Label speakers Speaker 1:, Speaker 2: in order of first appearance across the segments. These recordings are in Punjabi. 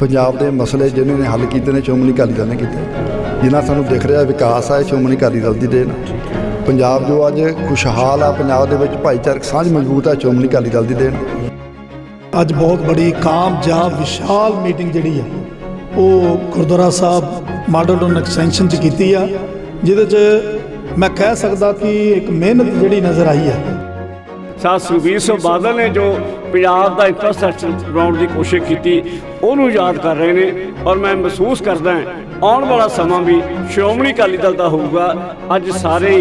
Speaker 1: ਪੰਜਾਬ ਦੇ ਮਸਲੇ ਜਿਨ੍ਹਾਂ ਨੇ ਹੱਲ ਕੀਤੇ ਨੇ ਸ਼੍ਰੋਮਣੀ ਅਕਾਲੀ ਦਲ ਨੇ ਕੀਤੇ। ਜਿਨ੍ਹਾਂ ਸਾਨੂੰ ਦਿਖ ਰਿਹਾ ਵਿਕਾਸ ਹੈ ਸ਼੍ਰੋਮਣੀ ਅਕਾਲੀ ਦਲ ਦੀ ਦੇਣ। ਪੰਜਾਬ ਜੋ ਅੱਜ ਖੁਸ਼ਹਾਲ ਆ ਪੰਜਾਬ ਦੇ ਵਿੱਚ ਭਾਈਚਾਰਕ ਸਾਂਝ ਮਜ਼ਬੂਤ ਹੈ ਸ਼੍ਰੋਮਣੀ ਅਕਾਲੀ ਦਲ ਦੀ ਦੇਣ।
Speaker 2: ਅੱਜ ਬਹੁਤ ਬੜੀ ਕਾਮਯਾਬ ਵਿਸ਼ਾਲ ਮੀਟਿੰਗ ਜਿਹੜੀ ਆ ਉਹ Gurdwara Sahib model town extension 'ਚ ਕੀਤੀ ਆ ਜਿਹਦੇ 'ਚ ਮੈਂ ਕਹਿ ਸਕਦਾ ਕਿ ਇੱਕ ਮਿਹਨਤ ਜਿਹੜੀ ਨਜ਼ਰ ਆਈ ਆ।
Speaker 3: ਸਾਹ ਸੁਖਬੀਰ ਸਿੰਘ ਬਾਦਲ ਨੇ ਜੋ ਪੰਜਾਬ ਦਾ ਇੰਫਰਾਸਟ੍ਰਕਚਰ ਬਣਾਉਣ ਦੀ ਕੋਸ਼ਿਸ਼ ਕੀਤੀ ਉਹਨੂੰ ਯਾਦ ਕਰ ਰਹੇ ਨੇ ਔਰ ਮੈਂ ਮਹਿਸੂਸ ਕਰਦਾ ਆਉਣ ਵਾਲਾ ਸਮਾਂ ਵੀ ਸ਼੍ਰੋਮਣੀ ਅਕਾਲੀ ਦਲ ਦਾ ਹੋਊਗਾ। ਅੱਜ ਸਾਰੇ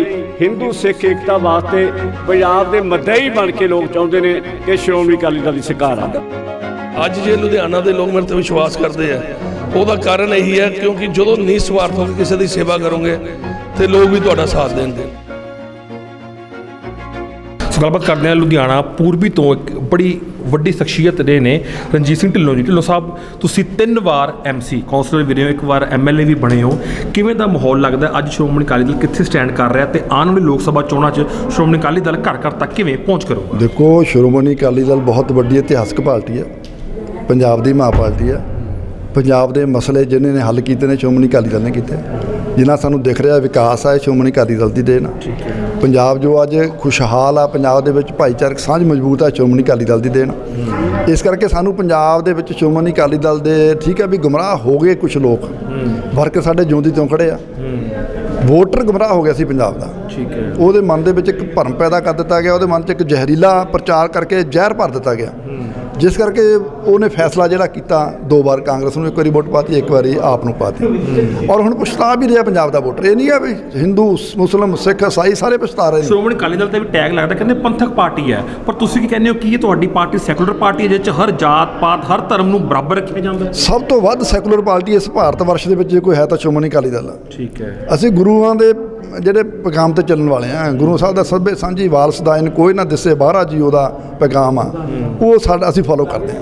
Speaker 3: ਹਿੰਦੂ, ਸਿੱਖ, ਏਕਤਾ ਵਾਸਤੇ ਪੰਜਾਬ ਦੇ ਮੱਦਈ ਬਣ ਕੇ ਲੋਕ ਚਾਹੁੰਦੇ ਨੇ ਕਿ ਸ਼੍ਰੋਮਣੀ ਅਕਾਲੀ ਦਲ ਦੀ ਸਰਕਾਰ ਆ
Speaker 4: ਅੱਜ ਜੇ ਲੁਧਿਆਣਾ ਦੇ ਲੋਕ ਮੇਰੇ ਤੇ ਵਿਸ਼ਵਾਸ ਕਰਦੇ ਆ, ਉਹਦਾ ਕਾਰਨ ਇਹੀ ਹੈ ਕਿਉਂਕਿ ਜਦੋਂ ਨਿਸਵਾਰਥ ਹੋ ਕੇ ਕਿਸੇ ਦੀ ਸੇਵਾ ਕਰੋਗੇ ਤੇ ਲੋਕ ਵੀ ਤੁਹਾਡਾ ਸਾਥ ਦੇਣਗੇ।
Speaker 5: ਸੋ ਗੱਲਬਾਤ ਕਰਦੇ ਹਾਂ ਲੁਧਿਆਣਾ, ਪੂਰਬੀ ਤੋਂ ਇੱਕ ਬੜੀ ਵੱਡੀ ਸ਼ਖਸੀਅਤ ਰਹੇ ਨੇ, ਰਣਜੀਤ ਸਿੰਘ ਢਿੱਲੋਂ ਜੀ। ਢਿੱਲੋਂ ਸਾਹਿਬ, ਤੁਸੀਂ ਤਿੰਨ ਵਾਰ ਐਮਸੀ ਕਾਉਂਸਲਰ ਵੀ ਰਹੇ ਹੋ, ਇੱਕ ਵਾਰ ਐਮਐਲਏ ਵੀ ਬਣੇ ਹੋ। ਕਿਵੇਂ ਦਾ ਮਾਹੌਲ ਲੱਗਦਾ? ਅੱਜ ਸ਼੍ਰੋਮਣੀ ਅਕਾਲੀ ਦਲ ਕਿੱਥੇ ਸਟੈਂਡ ਕਰ ਰਿਹਾ ਤੇ ਆਉਣ ਵਾਲੀ ਲੋਕ ਸਭਾ ਚੋਣਾਂ 'ਚ ਸ਼੍ਰੋਮਣੀ ਅਕਾਲੀ ਦਲ ਘਰ ਘਰ ਤੱਕ ਕਿਵੇਂ ਪਹੁੰਚ ਕਰੂਗਾ?
Speaker 1: ਦੇਖੋ, ਸ਼੍ਰੋਮਣੀ ਅਕਾਲੀ ਦਲ ਬਹੁਤ ਵੱਡੀ ਇਤਿਹਾਸਕ ਪਾਰਟੀ ਹੈ। ਪੰਜਾਬ ਦੀ ਮਾਂ ਪਾਰਟੀ ਹੈ। ਪੰਜਾਬ ਦੇ ਮਸਲੇ ਜਿਨ੍ਹਾਂ ਨੇ ਹੱਲ ਕੀਤੇ ਨੇ, ਸ਼੍ਰੋਮਣੀ ਅਕਾਲੀ ਦਲ ਨੇ ਕੀਤੇ। ਜਿਨ੍ਹਾਂ ਸਾਨੂੰ ਦਿਖ ਰਿਹਾ ਵਿਕਾਸ ਹੈ ਸ਼੍ਰੋਮਣੀ ਅਕਾਲੀ ਦਲ ਦੀ ਦੇਣ ਪੰਜਾਬ ਜੋ ਅੱਜ ਖੁਸ਼ਹਾਲ ਆ ਪੰਜਾਬ ਦੇ ਵਿੱਚ ਭਾਈਚਾਰਕ ਸਾਂਝ ਮਜ਼ਬੂਤ ਹੈ ਸ਼੍ਰੋਮਣੀ ਅਕਾਲੀ ਦਲ ਦੀ ਦੇਣ ਇਸ ਕਰਕੇ ਸਾਨੂੰ ਪੰਜਾਬ ਦੇ ਵਿੱਚ ਸ਼੍ਰੋਮਣੀ ਅਕਾਲੀ ਦਲ ਦੇ ਠੀਕ ਹੈ ਵੀ ਗੁੰਮਰਾਹ ਹੋ ਗਏ ਕੁਝ ਲੋਕ। ਵਰਕ ਸਾਡੇ ਜਿਉਂਦੀ ਤੋਂ ਖੜੇ ਆ। ਵੋਟਰ ਗੁੰਮਰਾਹ ਹੋ ਗਿਆ ਸੀ ਪੰਜਾਬ ਦਾ।
Speaker 5: ਠੀਕ ਹੈ।
Speaker 1: ਉਹਦੇ ਮਨ ਦੇ ਵਿੱਚ ਇੱਕ ਭਰਮ ਪੈਦਾ ਕਰ ਦਿੱਤਾ ਗਿਆ ਉਹਦੇ ਮਨ 'ਚ ਇੱਕ ਜ਼ਹਿਰੀਲਾ ਪ੍ਰਚਾਰ ਕਰਕੇ ਜ਼ਹਿਰ ਭਰ ਦਿੱਤਾ ਗਿਆ। ਜਿਸ ਕਰਕੇ ਉਹਨੇ ਫੈਸਲਾ ਜਿਹੜਾ ਕੀਤਾ ਦੋ ਵਾਰ ਕਾਂਗਰਸ ਨੂੰ ਇੱਕ ਵਾਰੀ ਵੋਟ ਪਾਤੀ ਇੱਕ ਵਾਰੀ ਆਪ ਨੂੰ ਪਾਤੀ। ਔਰ ਹੁਣ ਪਛਤਾ ਵੀ ਰਿਹਾ ਪੰਜਾਬ ਦਾ ਵੋਟਰ ਇਹ ਨਹੀਂ ਹੈ ਵੀ ਹਿੰਦੂ ਮੁਸਲਮ ਸਿੱਖ ਈਸਾਈ ਸਾਰੇ ਪਛਤਾ ਰਹੇ ਨੇ।
Speaker 5: ਸ਼੍ਰੋਮਣੀ ਅਕਾਲੀ ਦਲ ਤੇ ਵੀ ਟੈਗ ਲੱਗਦਾ ਕਹਿੰਦੇ ਪੰਥਕ ਪਾਰਟੀ ਹੈ। ਪਰ ਤੁਸੀਂ ਕੀ ਕਹਿੰਦੇ ਹੋ ਕਿ ਇਹ ਤੁਹਾਡੀ ਪਾਰਟੀ ਸੈਕੂਲਰ ਪਾਰਟੀ ਹੈ ਜਿਸ 'ਚ ਹਰ ਜਾਤ ਪਾਤ ਹਰ ਧਰਮ ਨੂੰ ਬਰਾਬਰ ਰੱਖਿਆ ਜਾਂਦਾ
Speaker 1: ਸਭ ਤੋਂ ਵੱਧ ਸੈਕੂਲਰ ਪਾਰਟੀ ਇਸ ਭਾਰਤ ਵਰਸ਼ ਦੇ ਵਿੱਚ ਜੇ ਕੋਈ ਹੈ ਤਾਂ ਸ਼੍ਰੋਮਣੀ ਅਕਾਲੀ ਦਲ।
Speaker 5: ਠੀਕ ਹੈ।
Speaker 1: ਅਸੀਂ ਗੁਰੂਆਂ ਦੇ ਜਿਹੜੇ ਪੈਗਾਮ ਤੇ ਚੱਲਣ ਵਾਲੇ ਆ ਗੁਰੂ ਸਾਹਿਬ ਦਾ ਸਭੇ ਸਾਂਝੀ ਵਾਰਸ ਦਾ ਇਨ ਕੋਈ ਨਾ ਦਿਸੇ ਬਾਹਰਾ ਜੀ ਉਹਦਾ ਪੈਗਾਮ ਆ ਉਹ ਸਾਡਾ ਅਸੀਂ ਫੋਲੋ ਕਰਦੇ ਹੈ।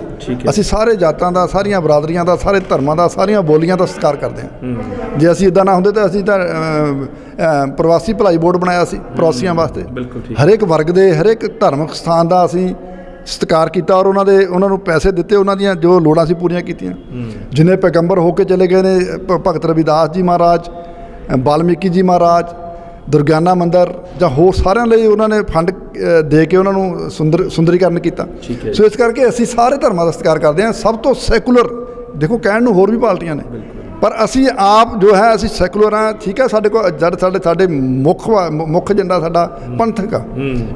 Speaker 1: ਅਸੀਂ ਸਾਰੇ ਜਾਤਾਂ ਦਾ ਸਾਰੀਆਂ ਬਰਾਦਰੀਆਂ ਦਾ ਸਾਰੇ ਧਰਮਾਂ ਦਾ ਸਾਰੀਆਂ ਬੋਲੀਆਂ ਦਾ ਸਤਿਕਾਰ ਕਰਦੇ ਹਾਂ। ਜੇ ਅਸੀਂ ਇਦਾਂ ਨਾ ਹੁੰਦੇ ਤਾਂ ਅਸੀਂ ਤਾਂ ਪ੍ਰਵਾਸੀ ਭਲਾਈ ਬੋਰਡ ਬਣਾਇਆ ਸੀ ਪ੍ਰਵਾਸੀਆਂ ਵਾਸਤੇ। ਹਰੇਕ ਵਰਗ ਦੇ ਹਰੇਕ ਧਰਮਿਕ ਸਥਾਨ ਦਾ ਅਸੀਂ ਸਤਿਕਾਰ ਕੀਤਾ ਔਰ ਉਹਨਾਂ ਦੇ ਉਹਨਾਂ ਨੂੰ ਪੈਸੇ ਦਿੱਤੇ ਉਹਨਾਂ ਦੀਆਂ ਜੋ ਲੋੜਾਂ ਸੀ ਪੂਰੀਆਂ ਕੀਤੀਆਂ। ਜਿਨੇ ਪੈਗੰਬਰ ਹੋ ਕੇ ਚਲੇ ਗਏ ਨੇ ਭਗਤ ਰਵਿਦਾਸ ਜੀ ਮਹਾਰਾਜ ਅ, ਵਾਲਮੀਕੀ ਜੀ ਮਹਾਰਾਜ ਦੁਰਗਿਆਨਾ ਮੰਦਿਰ ਜਾਂ ਹੋਰ ਸਾਰਿਆਂ ਲਈ ਉਹਨਾਂ ਨੇ ਫੰਡ ਦੇ ਕੇ ਉਹਨਾਂ ਨੂੰ ਸੁੰਦਰ ਸੁੰਦਰੀਕਰਨ ਕੀਤਾ। ਸੋ ਇਸ ਕਰਕੇ ਅਸੀਂ ਸਾਰੇ ਧਰਮਾਂ ਦਾ ਸਤਿਕਾਰ ਕਰਦੇ ਹਾਂ। ਸਭ ਤੋਂ ਸੈਕੂਲਰ ਦੇਖੋ ਕਹਿਣ ਨੂੰ ਹੋਰ ਵੀ ਪਾਰਟੀਆਂ ਨੇ। ਪਰ ਅਸੀਂ ਆਪ ਜੋ ਹੈ ਅਸੀਂ ਸੈਕੂਲਰ ਹਾਂ ਠੀਕ ਹੈ ਸਾਡੇ ਕੋਲ ਜਦ ਸਾਡੇ ਸਾਡੇ ਮੁੱਖ ਮੁੱਖ ਏਜੰਡਾ ਸਾਡਾ ਪੰਥਕ ਆ।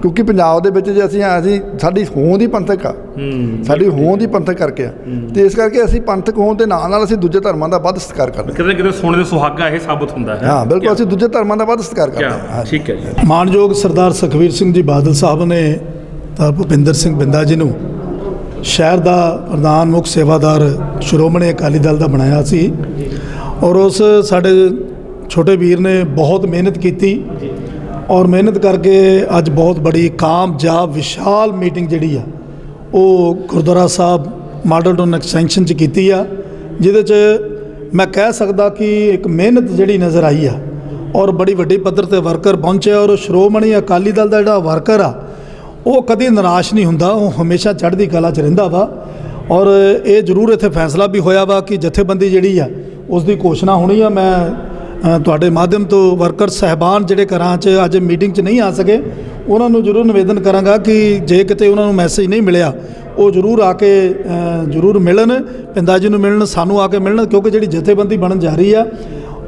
Speaker 1: ਕਿਉਂਕਿ ਪੰਜਾਬ ਦੇ ਵਿੱਚ ਜੇ ਅਸੀਂ ਅਸੀਂ ਸਾਡੀ ਹੋਂਦ ਹੀ ਪੰਥਕ ਆ। ਸਾਡੀ ਹੋਂਦ ਹੀ ਪੰਥਕ ਕਰਕੇ ਆ। ਤੇ ਇਸ ਕਰਕੇ ਅਸੀਂ ਪੰਥਕ ਹੋਣ ਦੇ ਨਾਲ ਨਾਲ ਅਸੀਂ ਦੂਜੇ ਧਰਮਾਂ ਦਾ ਵੱਧ ਸਤਿਕਾਰ ਕਰਦੇ
Speaker 5: ਕਿਤੇ ਨਾ ਕਿਤੇ ਸੋਨੇ ਦੇ ਸੁਹਾਗਾ ਇਹ ਸਾਬਤ ਹੁੰਦਾ ਹੈ।
Speaker 1: ਹਾਂ ਹਾਂ ਬਿਲਕੁਲ ਅਸੀਂ ਦੂਜੇ ਧਰਮਾਂ ਦਾ ਵੱਧ ਸਤਿਕਾਰ ਕਰਦੇ ਹਾਂ।
Speaker 5: ਠੀਕ ਹੈ ਜੀ।
Speaker 2: ਮਾਨਯੋਗ ਸਰਦਾਰ ਸੁਖਬੀਰ ਸਿੰਘ ਜੀ ਬਾਦਲ ਸਾਹਿਬ ਨੇ ਤਾਂ ਭੁਪਿੰਦਰ ਸਿੰਘ ਬਿੰਦਾ ਜੀ ਨੂੰ ਸ਼ਹਿਰ ਦਾ ਪ੍ਰਧਾਨ ਮੁੱਖ ਸੇਵਾਦਾਰ ਸ਼੍ਰੋਮਣੀ ਅਕਾਲੀ ਦਲ ਦਾ ਬਣਾਇਆ ਸੀ ਔਰ ਉਸ ਸਾਡੇ ਛੋਟੇ ਵੀਰ ਨੇ ਬਹੁਤ ਮਿਹਨਤ ਕੀਤੀ ਔਰ ਮਿਹਨਤ ਕਰਕੇ ਅੱਜ ਬਹੁਤ ਬੜੀ ਕਾਮਯਾਬ ਵਿਸ਼ਾਲ ਮੀਟਿੰਗ ਜਿਹੜੀ ਆ, ਉਹ Gurdwara Sahib model town extension 'ਚ ਕੀਤੀ ਆ, ਜਿਹਦੇ 'ਚ ਮੈਂ ਕਹਿ ਸਕਦਾ ਕਿ ਇੱਕ ਮਿਹਨਤ ਜਿਹੜੀ ਨਜ਼ਰ ਆਈ ਆ ਔਰ ਬੜੀ ਵੱਡੀ ਪੱਧਰ ਤੇ ਵਰਕਰ ਪਹੁੰਚਿਆ ਔਰ ਸ਼੍ਰੋਮਣੀ ਅਕਾਲੀ ਦਲ ਦਾ ਜਿਹੜਾ ਵਰਕਰ ਆ ਉਹ ਕਦੀ ਨਿਰਾਸ਼ ਨਹੀਂ ਹੁੰਦਾ, ਉਹ ਹਮੇਸ਼ਾ ਚੜ੍ਹਦੀ ਕਲਾ 'ਚ ਰਹਿੰਦਾ ਵਾ। ਔਰ ਇਹ ਜ਼ਰੂਰ ਇੱਥੇ ਫੈਸਲਾ ਵੀ ਹੋਇਆ ਵਾ ਕਿ ਜਥੇਬੰਦੀ ਜਿਹੜੀ ਆ ਉਸ ਦੀ ਘੋਸ਼ਣਾ ਹੋਣੀ ਆ। ਮੈਂ ਤੁਹਾਡੇ ਮਾਧਿਅਮ ਤੋਂ ਵਰਕਰ ਸਹਿਬਾਨ ਜਿਹੜੇ ਘਰਾਂ 'ਚ ਅੱਜ ਮੀਟਿੰਗ 'ਚ ਨਹੀਂ ਆ ਸਕੇ, ਉਹਨਾਂ ਨੂੰ ਜ਼ਰੂਰ ਨਿਵੇਦਨ ਕਰਾਂਗਾ ਕਿ ਜੇ ਕਿਤੇ ਉਹਨਾਂ ਨੂੰ ਮੈਸੇਜ ਨਹੀਂ ਮਿਲਿਆ, ਉਹ ਜ਼ਰੂਰ ਆ ਕੇ ਜ਼ਰੂਰ ਮਿਲਣ, ਪਿੰਦਾ ਜੀ ਨੂੰ ਮਿਲਣ, ਸਾਨੂੰ ਆ ਕੇ ਮਿਲਣ, ਕਿਉਂਕਿ ਜਿਹੜੀ ਜਥੇਬੰਦੀ ਬਣਨ ਜਾ ਰਹੀ ਆ,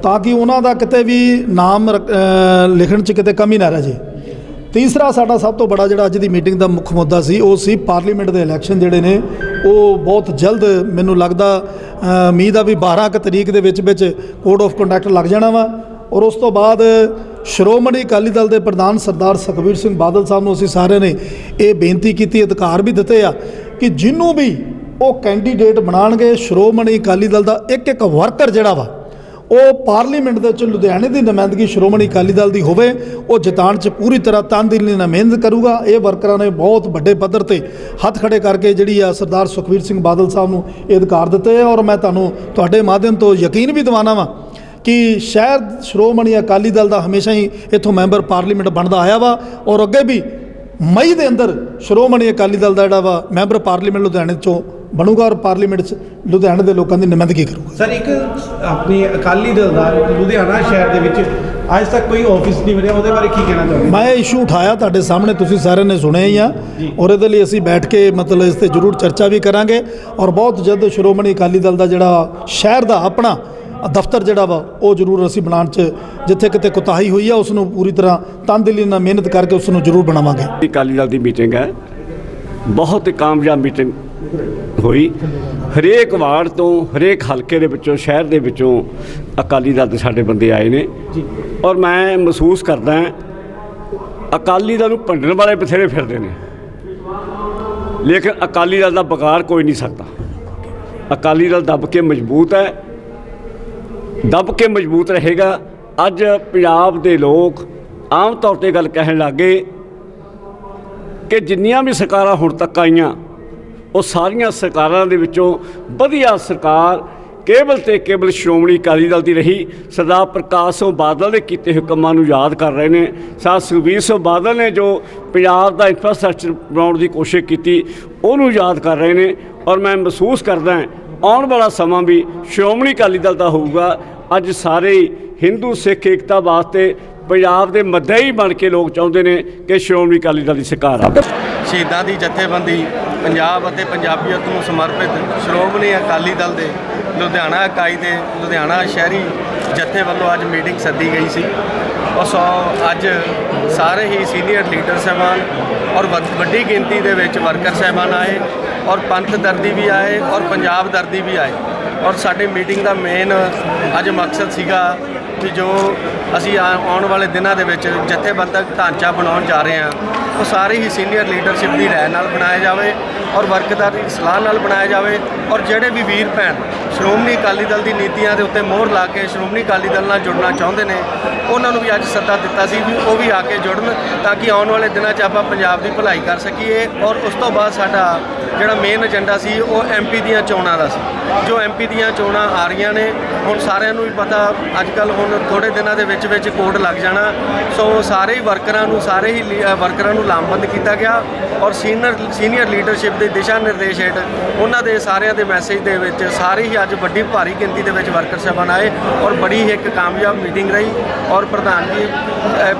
Speaker 2: ਤਾਂ ਕਿ ਉਹਨਾਂ ਦਾ ਕਿਤੇ ਵੀ ਨਾਮ ਰੱਖ- ਲਿਖਣ 'ਚ ਕਿਤੇ ਕਮੀ ਨਾ ਰਹਿ ਜੇ ਤੀਸਰਾ ਸਾਡਾ ਸਭ ਤੋਂ ਬੜਾ ਜਿਹੜਾ ਅੱਜ ਦੀ ਮੀਟਿੰਗ ਦਾ ਮੁੱਖ ਮੁੱਦਾ ਸੀ, ਉਹ ਸੀ ਪਾਰਲੀਮੈਂਟ ਦੇ ਇਲੈਕਸ਼ਨ ਜਿਹੜੇ ਨੇ, ਉਹ ਬਹੁਤ ਜਲਦ ਮੈਨੂੰ ਲੱਗਦਾ ਉਮੀਦ ਆ ਵੀ 12 ਕੁ ਤਰੀਕ ਦੇ ਵਿੱਚ ਵਿੱਚ ਕੋਡ ਆਫ ਕੰਡਕਟ ਲੱਗ ਜਾਣਾ ਵਾ। ਔਰ ਉਸ ਤੋਂ ਬਾਅਦ ਸ਼੍ਰੋਮਣੀ ਅਕਾਲੀ ਦਲ ਦੇ ਪ੍ਰਧਾਨ ਸਰਦਾਰ ਸੁਖਬੀਰ ਸਿੰਘ ਬਾਦਲ ਸਾਹਿਬ ਨੂੰ ਅਸੀਂ ਸਾਰਿਆਂ ਨੇ ਇਹ ਬੇਨਤੀ ਕੀਤੀ, ਅਧਿਕਾਰ ਵੀ ਦਿੱਤੇ ਆ ਕਿ ਜਿਹਨੂੰ ਵੀ ਉਹ ਕੈਂਡੀਡੇਟ ਬਣਾਣਗੇ, ਸ਼੍ਰੋਮਣੀ ਅਕਾਲੀ ਦਲ ਦਾ ਇੱਕ ਇੱਕ ਵਰਕਰ ਜਿਹੜਾ ਵਾ ਉਹ ਪਾਰਲੀਮੈਂਟ ਦੇ ਵਿੱਚ ਲੁਧਿਆਣੇ ਦੀ ਨੁਮਾਇੰਦਗੀ ਸ਼੍ਰੋਮਣੀ ਅਕਾਲੀ ਦਲ ਦੀ ਹੋਵੇ, ਉਹ ਜਿਤਾਉਣ 'ਚ ਪੂਰੀ ਤਰ੍ਹਾਂ ਤਨਦਿਲੀ ਨਾਲ ਮਿਹਨਤ ਕਰੂਗਾ। ਇਹ ਵਰਕਰਾਂ ਨੇ ਬਹੁਤ ਵੱਡੇ ਪੱਧਰ ਤੇ ਹੱਥ ਖੜੇ ਕਰਕੇ ਜਿਹੜੀ ਆ ਸਰਦਾਰ ਸੁਖਬੀਰ ਸਿੰਘ ਬਾਦਲ ਸਾਹਿਬ ਨੂੰ ਇਹ ਅਧਿਕਾਰ ਦਿੱਤੇ ਆ, ਔਰ ਮੈਂ ਤੁਹਾਨੂੰ ਤੁਹਾਡੇ ਮਾਧਿਅਮ ਤੋਂ ਯਕੀਨ ਵੀ ਦਿਵਾਉਣਾ ਵਾਂ ਕਿ ਸ਼ਹਿਰ ਸ਼੍ਰੋਮਣੀ ਅਕਾਲੀ ਦਲ ਦਾ ਹਮੇਸ਼ਾ ਹੀ ਇੱਥੋਂ ਮੈਂਬਰ ਪਾਰਲੀਮੈਂਟ ਬਣਦਾ ਆਇਆ ਵਾ, ਔਰ ਅੱਗੇ ਵੀ ਮਈ ਦੇ ਅੰਦਰ ਸ਼੍ਰੋਮਣੀ ਅਕਾਲੀ ਦਲ ਦਾ ਜਿਹੜਾ ਵਾ ਮੈਂਬਰ ਪਾਰਲੀਮੈਂਟ ਲੁਧਿਆਣੇ ਚੋਂ ਬਣੂਗਾ ਔਰ ਪਾਰਲੀਮੈਂਟ 'ਚ ਲੁਧਿਆਣੇ ਦੇ ਲੋਕਾਂ ਦੀ ਨੁਮਾਇੰਦਗੀ ਕਰੂਗਾ।
Speaker 6: ਸਰ ਇੱਕ ਆਪਣੀ ਅਕਾਲੀ ਦਲ ਦਾ ਲੁਧਿਆਣਾ ਸ਼ਹਿਰ ਦੇ ਵਿੱਚ ਅੱਜ ਤੱਕ ਕੋਈ ਆਫਿਸ ਨਹੀਂ ਬਣਿਆ ਉਹਦੇ ਬਾਰੇ ਕੀ ਕਹਿਣਾ ਚਾਹੁੰਦੇ
Speaker 2: ਮੈਂ ਇਹ ਇਸ਼ੂ ਉਠਾਇਆ ਤੁਹਾਡੇ ਸਾਹਮਣੇ ਤੁਸੀਂ ਸਾਰਿਆਂ ਨੇ ਸੁਣਿਆ ਹੀ ਆ। ਔਰ ਇਹਦੇ ਲਈ ਅਸੀਂ ਬੈਠ ਕੇ ਮਤਲਬ ਇਸ ਤੇ ਜ਼ਰੂਰ ਚਰਚਾ ਵੀ ਕਰਾਂਗੇ। ਔਰ ਬਹੁਤ ਜਲਦ ਸ਼੍ਰੋਮਣੀ ਅਕਾਲੀ ਦਲ ਦਾ ਜਿਹੜਾ ਸ਼ਹਿਰ ਦਾ ਆਪਣਾ ਦਫ਼ਤਰ ਜਿਹੜਾ ਵਾ ਉਹ ਜ਼ਰੂਰ ਅਸੀਂ ਬਣਾਉਣ 'ਚ ਜਿੱਥੇ ਕਿਤੇ ਕੁਤਾਹੀ ਹੋਈ ਆ ਉਸ ਨੂੰ ਪੂਰੀ ਤਰ੍ਹਾਂ ਤਨਦਿਲੀ ਨਾਲ ਮਿਹਨਤ ਕਰਕੇ ਉਸ ਨੂੰ ਜ਼ਰੂਰ ਬਣਾਵਾਂਗੇ।
Speaker 3: ਅਕਾਲੀ ਦਲ ਦੀ ਮੀਟਿੰਗ ਹੈ। ਬਹੁਤ ਹੀ ਕਾਮਯਾਬ ਮੀਟਿੰਗ ਹੋਈ। ਹਰੇਕ ਵਾਰਡ ਤੋਂ ਹਰੇਕ ਹਲਕੇ ਦੇ ਵਿੱਚੋਂ ਸ਼ਹਿਰ ਦੇ ਵਿੱਚੋਂ ਅਕਾਲੀ ਦਲ ਦੇ ਸਾਡੇ ਬੰਦੇ ਆਏ ਨੇ। ਔਰ ਮੈਂ ਮਹਿਸੂਸ ਕਰਦਾ ਅਕਾਲੀ ਦਲ ਨੂੰ ਭੰਡਣ ਵਾਲੇ ਬਥੇਰੇ ਫਿਰਦੇ ਨੇ। ਲੇਕਿਨ ਅਕਾਲੀ ਦਲ ਦਾ ਬਗਾਰ ਕੋਈ ਨਹੀਂ ਸਕਦਾ। ਅਕਾਲੀ ਦਲ ਦੱਬ ਕੇ ਮਜ਼ਬੂਤ ਹੈ। ਦੱਬ ਕੇ ਮਜ਼ਬੂਤ ਰਹੇਗਾ। ਅੱਜ ਪੰਜਾਬ ਦੇ ਲੋਕ ਆਮ ਤੌਰ ਤੇ ਗੱਲ ਕਹਿਣ ਲੱਗੇ ਕਿ ਜਿੰਨੀਆਂ ਵੀ ਸਰਕਾਰਾਂ ਹੁਣ ਤੱਕ ਆਈਆਂ, ਉਹ ਸਾਰੀਆਂ ਸਰਕਾਰਾਂ ਦੇ ਵਿੱਚੋਂ ਵਧੀਆ ਸਰਕਾਰ ਕੇਵਲ ਤੇ ਕੇਵਲ ਸ਼੍ਰੋਮਣੀ ਅਕਾਲੀ ਦਲ ਦੀ ਰਹੀ। ਸਰਦਾਰ ਪ੍ਰਕਾਸ਼ ਸਿੰਘ ਬਾਦਲ ਦੇ ਕੀਤੇ ਹੋਏ ਕੰਮਾਂ ਨੂੰ ਯਾਦ ਕਰ ਰਹੇ ਨੇ। ਸਰ ਸੁਖਬੀਰ ਸਿੰਘ ਬਾਦਲ ਨੇ ਜੋ ਪੰਜਾਬ ਦਾ ਇਨਫਰਾਸਟ੍ਰਕਚਰ ਬਣਾਉਣ ਦੀ ਕੋਸ਼ਿਸ਼ ਕੀਤੀ, ਉਹਨੂੰ ਯਾਦ ਕਰ ਰਹੇ ਨੇ। ਔਰ ਮੈਂ ਮਹਿਸੂਸ ਕਰਦਾ ਆਉਣ ਵਾਲਾ ਸਮਾਂ ਵੀ ਸ਼੍ਰੋਮਣੀ ਅਕਾਲੀ ਦਲ ਦਾ ਹੋਊਗਾ। ਅੱਜ ਸਾਰੇ ਹੀ ਹਿੰਦੂ, ਸਿੱਖ, ਏਕਤਾ ਵਾਸਤੇ ਪੰਜਾਬ ਦੇ ਮੱਧੇ ਬਣ ਕੇ ਲੋਕ ਚਾਹੁੰਦੇ ਨੇ ਕਿ ਸ਼੍ਰੋਮਣੀ ਅਕਾਲੀ ਦਲ ਦੀ ਸਰਕਾਰ ਆਵੇ।
Speaker 7: ਸ਼ਹੀਦਾਂ ਦੀ ਜਥੇਬੰਦੀ ਪੰਜਾਬ ਅਤੇ ਪੰਜਾਬੀਅਤ ਨੂੰ ਸਮਰਪਿਤ ਸ਼੍ਰੋਮਣੀ ਅਕਾਲੀ ਦਲ ਦੇ ਲੁਧਿਆਣਾ ਇਕਾਈ ਦੇ ਲੁਧਿਆਣਾ ਸ਼ਹਿਰੀ ਜਥੇ ਵੱਲੋਂ ਅੱਜ ਮੀਟਿੰਗ ਸੱਦੀ ਗਈ ਸੀ। ਔਰ ਸੋ ਅੱਜ ਸਾਰੇ ਹੀ ਸੀਨੀਅਰ ਲੀਡਰ ਸਾਹਿਬਾਨ ਔਰ ਵੱਡ- ਵੱਡੀ ਗਿਣਤੀ ਦੇ ਵਿੱਚ ਵਰਕਰ ਸਾਹਿਬਾਨ ਆਏ ਔਰ ਪੰਥ ਦਰਦੀ ਵੀ ਆਏ ਔਰ ਪੰਜਾਬ ਦਰਦੀ ਵੀ ਆਏ। ਔਰ ਸਾਡੇ ਮੀਟਿੰਗ ਦਾ ਮੇਨ ਅੱਜ ਮਕਸਦ ਸੀਗਾ ਕਿ ਜੋ ਅਸੀਂ ਆ- ਆਉਣ ਵਾਲੇ ਦਿਨਾਂ ਦੇ ਵਿੱਚ ਜਥੇਬੰਦਕ ਢਾਂਚਾ ਬਣਾਉਣ ਜਾ ਰਹੇ ਹਾਂ, ਉਹ ਸਾਰੇ ਹੀ ਸੀਨੀਅਰ ਲੀਡਰਸ਼ਿਪ ਦੀ ਰਾਏ ਨਾਲ ਬਣਾਇਆ ਜਾਵੇ ਔਰ ਵਰਕਦਾਰ ਦੀ ਸਲਾਹ ਨਾਲ ਬਣਾਇਆ ਜਾਵੇ ਔਰ ਜਿਹੜੇ ਵੀ ਵੀਰ ਭੈਣ ਸ਼੍ਰੋਮਣੀ ਅਕਾਲੀ ਦਲ ਦੀ ਨੀਤੀਆਂ ਦੇ ਉੱਤੇ ਮੋਹਰ ਲਾ ਕੇ ਸ਼੍ਰੋਮਣੀ ਅਕਾਲੀ ਦਲ ਨਾਲ ਜੁੜਨਾ ਚਾਹੁੰਦੇ ਨੇ, ਉਹਨਾਂ ਨੂੰ ਵੀ ਅੱਜ ਸੱਦਾ ਦਿੱਤਾ ਸੀ ਵੀ ਉਹ ਵੀ ਆ ਕੇ ਜੁੜਨ ਤਾਂ ਕਿ ਆਉਣ ਵਾਲੇ ਦਿਨਾਂ 'ਚ ਆਪਾਂ ਪੰਜਾਬ ਦੀ ਭਲਾਈ ਕਰ ਸਕੀਏ ਔਰ ਉਸ ਤੋਂ ਬਾਅਦ ਸਾਡਾ ਜਿਹੜਾ ਮੇਨ ਏਜੰਡਾ ਸੀ ਉਹ ਐਮਪੀ ਦੀਆਂ ਚੋਣਾਂ ਦਾ ਸੀ। ਜੋ ਐਮਪੀ ਦੀਆਂ ਚੋਣਾਂ ਆ ਰਹੀਆਂ ਨੇ, ਹੁਣ ਸਾਰਿਆਂ ਨੂੰ ਵੀ ਪਤਾ ਅੱਜ ਕੱਲ ਹੁਣ ਥੋੜੇ ਦਿਨਾਂ ਦੇ ਵਿੱਚ ਵਿੱਚ ਕੋਡ ਲੱਗ ਜਾਣਾ। ਸੋ ਸਾਰੇ ਹੀ ਵਰਕਰਾਂ ਨੂੰ, ਸਾਰੇ ਹੀ ਲੀ- ਵਰਕਰਾਂ ਨੂੰ ਲਾਮਬੰਦ ਕੀਤਾ ਗਿਆ ਔਰ ਸੀਨੀਅਰ ਸੀਨੀਅਰ ਲੀਡਰਸ਼ਿਪ ਦੇ ਦਿਸ਼ਾ ਨਿਰਦੇਸ਼ ਹੇਠ ਉਹਨਾਂ ਦੇ ਸਾਰਿਆਂ ਦੇ ਮੈਸੇਜ ਦੇ ਵਿੱਚ ਸਾਰੇ ਹੀ ਅੱਜ ਵੱਡੀ ਭਾਰੀ ਗਿਣਤੀ ਦੇ ਵਿੱਚ ਵਰਕਰ ਸਾਹਿਬਾਨ ਆਏ ਔਰ ਬੜੀ ਹੀ ਇੱਕ ਕਾਮਯਾਬ ਮੀਟਿੰਗ ਰਹੀ ਔਰ ਪ੍ਰਧਾਨਗੀ ਅ,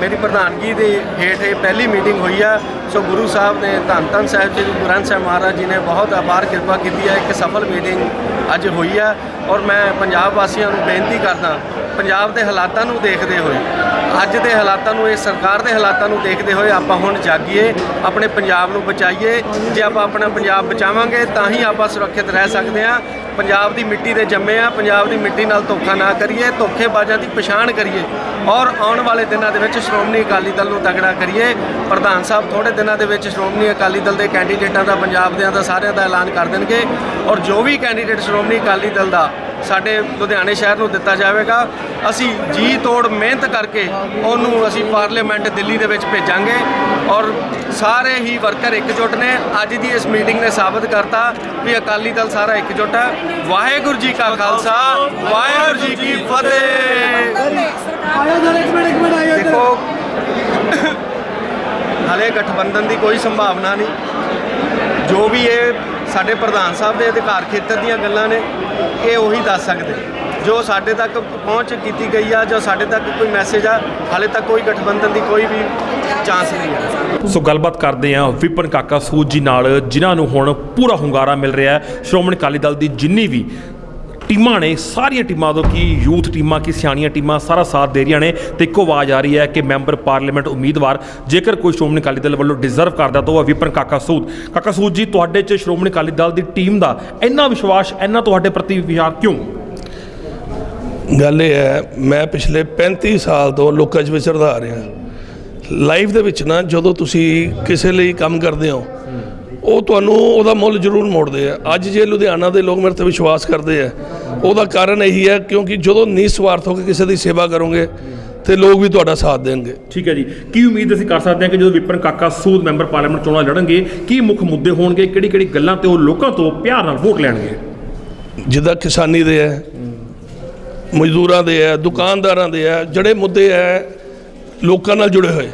Speaker 7: ਮੇਰੀ ਪ੍ਰਧਾਨਗੀ ਦੇ ਹੇਠ ਇਹ ਪਹਿਲੀ ਮੀਟਿੰਗ ਹੋਈ ਆ। ਸੋ ਗੁਰੂ ਸਾਹਿਬ ਨੇ ਧੰਨ ਧੰਨ ਸਾਹਿਬ ਜੀ ਗੁਰੂ ਗ੍ਰੰਥ ਸਾਹਿਬ ਮਹਾਰਾਜ ਜੀ ਨੇ ਬਹੁਤ ਅਪਾਰ ਕਿਰਪਾ ਕੀਤੀ ਹੈ ਇੱਕ ਸਫਲ ਮੀਟਿੰਗ ਅੱਜ ਹੋਈ ਆ ਔਰ ਮੈਂ ਪੰਜਾਬ ਵਾਸੀਆਂ ਨੂੰ ਬੇਨਤੀ ਕਰਦਾ ਪੰਜਾਬ ਦੇ ਹਾਲਾਤਾਂ ਨੂੰ ਦੇਖਦੇ ਹੋਏ ਅੱਜ ਦੇ ਹਾਲਾਤਾਂ ਨੂੰ, ਇਹ ਸਰਕਾਰ ਦੇ ਹਾਲਾਤਾਂ ਨੂੰ ਦੇਖਦੇ ਹੋਏ ਆਪਾਂ ਹੁਣ ਜਾਗੀਏ, ਆਪਣੇ ਪੰਜਾਬ ਨੂੰ ਬਚਾਈਏ। ਜੇ ਆਪਾਂ ਆਪਣਾ ਪੰਜਾਬ ਬਚਾਵਾਂਗੇ, ਤਾਂ ਹੀ ਆਪਾਂ ਸੁਰੱਖਿਅਤ ਰਹਿ ਸਕਦੇ ਹਾਂ। ਪੰਜਾਬ ਦੀ ਮਿੱਟੀ ਦੇ ਜੰਮੇ ਆ ਪੰਜਾਬ ਦੀ ਮਿੱਟੀ ਨਾਲ ਧੋਖਾ ਨਾ ਕਰੀਏ, ਧੋਖੇਬਾਜ਼ਾਂ ਦੀ ਪਛਾਣ ਕਰੀਏ। ਔਰ ਆਉਣ ਵਾਲੇ ਦਿਨਾਂ ਦੇ ਵਿੱਚ ਸ਼੍ਰੋਮਣੀ ਅਕਾਲੀ ਦਲ ਨੂੰ ਤਗੜਾ ਕਰੀਏ। ਪ੍ਰਧਾਨ ਸਾਹਿਬ ਥੋੜੇ ਦਿਨਾਂ ਦੇ ਵਿੱਚ ਸ਼੍ਰੋਮਣੀ ਅਕਾਲੀ ਦਲ ਦੇ ਕੈਂਡੀਡੇਟਾਂ ਦਾ, ਪੰਜਾਬ ਦਿਆਂ ਦਾ, ਸਾਰਿਆਂ ਦਾ ਐਲਾਨ ਕਰ ਦੇਣਗੇ। ਔਰ ਜੋ ਵੀ ਕੈਂਡੀਡੇਟ ਸ਼੍ਰੋਮਣੀ ਅਕਾਲੀ ਦਲ ਦਾ ਸਾਡੇ ਲੁਧਿਆਣੇ ਸ਼ਹਿਰ ਨੂੰ ਦਿੱਤਾ ਜਾਵੇਗਾ। ਅਸੀਂ ਜੀ ਤੋੜ ਮਿਹਨਤ ਕਰਕੇ ਉਹਨੂੰ ਅਸੀਂ ਪਾਰਲੀਮੈਂਟ ਦਿੱਲੀ ਦੇ ਵਿੱਚ ਭੇਜਾਂਗੇ ਔਰ ਸਾਰੇ ਹੀ ਵਰਕਰ ਇਕਜੁੱਟ ਨੇ। ਅੱਜ ਦੀ ਇਸ ਮੀਟਿੰਗ ਨੇ ਸਾਬਤ ਕਰਤਾ ਵੀ ਅਕਾਲੀ ਦਲ ਸਾਰਾ ਇਕਜੁੱਟ ਹੈ। ਵਾਹਿਗੁਰੂ ਜੀ ਕਾ ਖਾਲਸਾ, ਵਾਹਿਗੁਰੂ ਜੀ ਕੀ ਫਤਿਹ। ਦੇਖੋ, ਹਲੇ ਗਠਬੰਧਨ ਦੀ ਕੋਈ ਸੰਭਾਵਨਾ ਨਹੀਂ। ਜੋ ਵੀ ਇਹ ਸਾਡੇ ਪ੍ਰਧਾਨ ਸਾਹਿਬ ਦੇ ਅਧਿਕਾਰ ਖੇਤਰ ਦੀਆਂ ਗੱਲਾਂ ਨੇ ਇਹ ਉਹੀ ਦੱਸ ਸਕਦੇ। ਜੋ ਸਾਡੇ ਤੱਕ ਪਹੁੰਚ ਕੀਤੀ ਗਈ ਆ ਜਾਂ ਸਾਡੇ ਤੱਕ ਕੋਈ ਮੈਸੇਜ ਆ, ਹਾਲੇ ਤੱਕ ਕੋਈ ਗਠਬੰਧਨ ਦੀ ਕੋਈ ਵੀ ਚਾਂਸ ਨਹੀਂ ਹੈ।
Speaker 5: ਸੋ ਗੱਲਬਾਤ ਕਰਦੇ ਹਾਂ ਵਿਪਨ ਕਾਕਾ ਸੂਦ ਜੀ ਨਾਲ, ਜਿਨ੍ਹਾਂ ਨੂੰ ਹੁਣ ਪੂਰਾ ਹੁੰਗਾਰਾ ਮਿਲ ਰਿਹਾ ਹੈ। ਸ਼੍ਰੋਮਣੀ ਅਕਾਲੀ ਦਲ ਦੀ ਜਿੰਨੀ ਵੀ ਟੀਮਾਂ ਨੇ, ਸਾਰੀਆਂ ਟੀਮਾਂ ਤੋਂ ਕੀ ਯੂਥ ਟੀਮਾਂ, ਕੀ ਸਿਆਣੀਆਂ ਟੀਮਾਂ ਸਾਰਾ ਸਾਥ ਦੇ ਰਹੀਆਂ ਨੇ ਤੇ ਇੱਕੋ ਆਵਾਜ਼ ਆ ਰਹੀ ਹੈ ਕਿ ਮੈਂਬਰ ਪਾਰਲੀਮੈਂਟ ਉਮੀਦਵਾਰ, ਜੇਕਰ ਕੋਈ ਸ਼੍ਰੋਮਣੀ ਅਕਾਲੀ ਦਲ ਵੱਲੋਂ ਡਿਜ਼ਰਵ ਕਰਦਾ ਤਾਂ ਉਹ ਹੈ ਵਿਪਨ ਕਾਕਾ ਸੂਦ। ਕਾਕਾ ਸੂਦ ਜੀ, ਤੁਹਾਡੇ 'ਚ ਸ਼੍ਰੋਮਣੀ ਅਕਾਲੀ ਦਲ ਦੀ ਟੀਮ ਦਾ ਇੰਨਾ ਵਿਸ਼ਵਾਸ, ਇੰਨਾ ਤੁਹਾਡੇ ਪ੍ਰਤੀ ਵਿਹਾਰ ਕਿਉਂ?
Speaker 4: ਗੱਲ ਇਹ ਹੈ, ਮੈਂ ਪਿਛਲੇ 35 ਸਾਲ ਤੋਂ ਲੋਕਾਂ 'ਚ ਵਿਚਰਦਾ ਆ ਰਿਹਾ। ਲਾਈਫ ਦੇ ਵਿੱਚ ਨਾ, ਜਦੋਂ ਤੁਸੀਂ ਕਿਸੇ ਲਈ ਕੰਮ ਕਰਦੇ ਹੋ ਉਹ ਤੁਹਾਨੂੰ ਉਹਦਾ ਮੁੱਲ ਜ਼ਰੂਰ ਮੋੜਦੇ ਆ। ਅੱਜ ਜੇ ਲੁਧਿਆਣਾ ਦੇ ਲੋਕ ਮੇਰੇ ਤੇ ਵਿਸ਼ਵਾਸ ਕਰਦੇ ਆ ਉਹਦਾ ਕਾਰਨ ਇਹੀ ਹੈ ਕਿਉਂਕਿ ਜਦੋਂ ਨਿਸਵਾਰਥ ਹੋ ਕੇ ਕਿਸੇ ਦੀ ਸੇਵਾ ਕਰੋਗੇ ਤੇ ਲੋਕ ਵੀ ਤੁਹਾਡਾ ਸਾਥ ਦੇਣਗੇ।
Speaker 5: ਠੀਕ ਹੈ ਜੀ। ਕੀ ਉਮੀਦ ਅਸੀਂ ਕਰ ਸਕਦੇ ਹਾਂ ਕਿ ਜਦੋਂ ਵਿਪਨ ਕਾਕਾ ਸੂਦ ਮੈਂਬਰ ਪਾਰਲੀਮੈਂਟ ਚੋਣਾਂ ਲੜਨਗੇ ਕੀ ਮੁੱਖ ਮੁੱਦੇ ਹੋਣਗੇ ਕਿਹੜੀ ਕਿਹੜੀ ਗੱਲਾਂ ਤੇ ਉਹ ਲੋਕਾਂ ਤੋਂ ਪਿਆਰ ਨਾਲ ਵੋਟ ਲੈਣਗੇ?
Speaker 4: ਜਿੱਦਾਂ ਕਿਸਾਨੀ ਦੇ ਹੈ ਮਜ਼ਦੂਰਾਂ ਦੇ ਹੈ ਦੁਕਾਨਦਾਰਾਂ ਦੇ ਹੈ ਜਿਹੜੇ ਮੁੱਦੇ ਹੈ ਲੋਕਾਂ ਨਾਲ ਜੁੜੇ ਹੋਏ।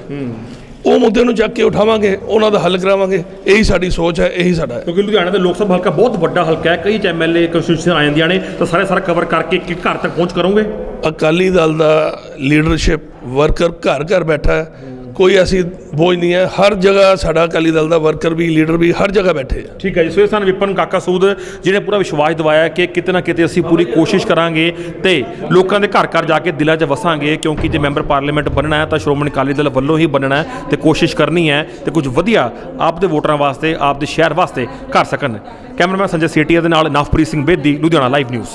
Speaker 4: ਉਹ ਮੁੱਦੇ ਨੂੰ ਚੱਕ ਕੇ ਉਠਾਵਾਂਗੇ ਉਹਨਾਂ ਦਾ ਹੱਲ ਕਰਾਵਾਂਗੇ। ਇਹੀ ਸਾਡੀ ਸੋਚ ਹੈ ਇਹੀ ਸਾਡਾ ਹੈ।
Speaker 5: ਕਿਉਂਕਿ ਲੁਧਿਆਣਾ ਦਾ ਲੋਕ ਸਭਾ ਹਲਕਾ ਬਹੁਤ ਵੱਡਾ ਹਲਕਾ ਹੈ ਕਈ ਐਮਐਲਏ ਕੰਸਟੀਟਿਊਸ਼ਨ ਆ ਜਾਂਦੀਆਂ ਨੇ ਤਾਂ ਸਾਰੇ ਸਾਰਾ ਕਵਰ ਕਰਕੇ ਇੱਕ ਘਰ ਤੱਕ ਪਹੁੰਚ ਕਰੋਗੇ?
Speaker 4: ਅਕਾਲੀ ਦਲ ਦਾ ਲੀਡਰਸ਼ਿਪ ਵਰਕਰ ਘਰ ਘਰ ਬੈਠਾ ਹੈ। ਕੋਈ ਐਸੀ ਬੋਝ ਨਹੀਂ ਹੈ। ਹਰ ਜਗ੍ਹਾ ਸਾਡਾ ਅਕਾਲੀ ਦਲ ਦਾ ਵਰਕਰ ਵੀ, ਲੀਡਰ ਵੀ ਹਰ ਜਗ੍ਹਾ ਬੈਠੇ ਆ।
Speaker 5: ਠੀਕ ਹੈ ਜੀ। ਸੋ ਇਹ ਸਨ ਵਿਪਨ ਕਾਕਾ ਸੂਦ, ਜਿਹਨੇ ਪੂਰਾ ਵਿਸ਼ਵਾਸ ਦਿਵਾਇਆ ਕਿ ਕਿਤੇ ਨਾ ਕਿਤੇ ਅਸੀਂ ਪੂਰੀ ਕੋਸ਼ਿਸ਼ ਕਰਾਂਗੇ ਤੇ ਲੋਕਾਂ ਦੇ ਘਰ ਘਰ ਜਾ ਕੇ ਦਿਲਾਂ 'ਚ ਵਸਾਂਗੇ, ਕਿਉਂਕਿ ਜੇ ਮੈਂਬਰ ਪਾਰਲੀਮੈਂਟ ਬਣਨਾ ਹੈ ਤਾਂ ਸ਼੍ਰੋਮਣੀ ਅਕਾਲੀ ਦਲ ਵੱਲੋਂ ਹੀ ਬਣਨਾ ਹੈ ਤੇ ਕੋਸ਼ਿਸ਼ ਕਰਨੀ ਹੈ ਤੇ ਕੁਝ ਵਧੀਆ ਆਪ ਦੇ ਵੋਟਰਾਂ ਵਾਸਤੇ, ਆਪ ਦੇ ਸ਼ਹਿਰ ਵਾਸਤੇ ਕਰ ਸਕਣ। ਕੈਮਰਾਮੈਨ ਸੰਜੇ ਸੇਟੀਆ ਦੇ ਨਾਲ ਨਵਪ੍ਰੀਤ ਸਿੰਘ ਬੇਦੀ, ਲੁਧਿਆਣਾ ਲਾਈਵ ਨਿਊਜ਼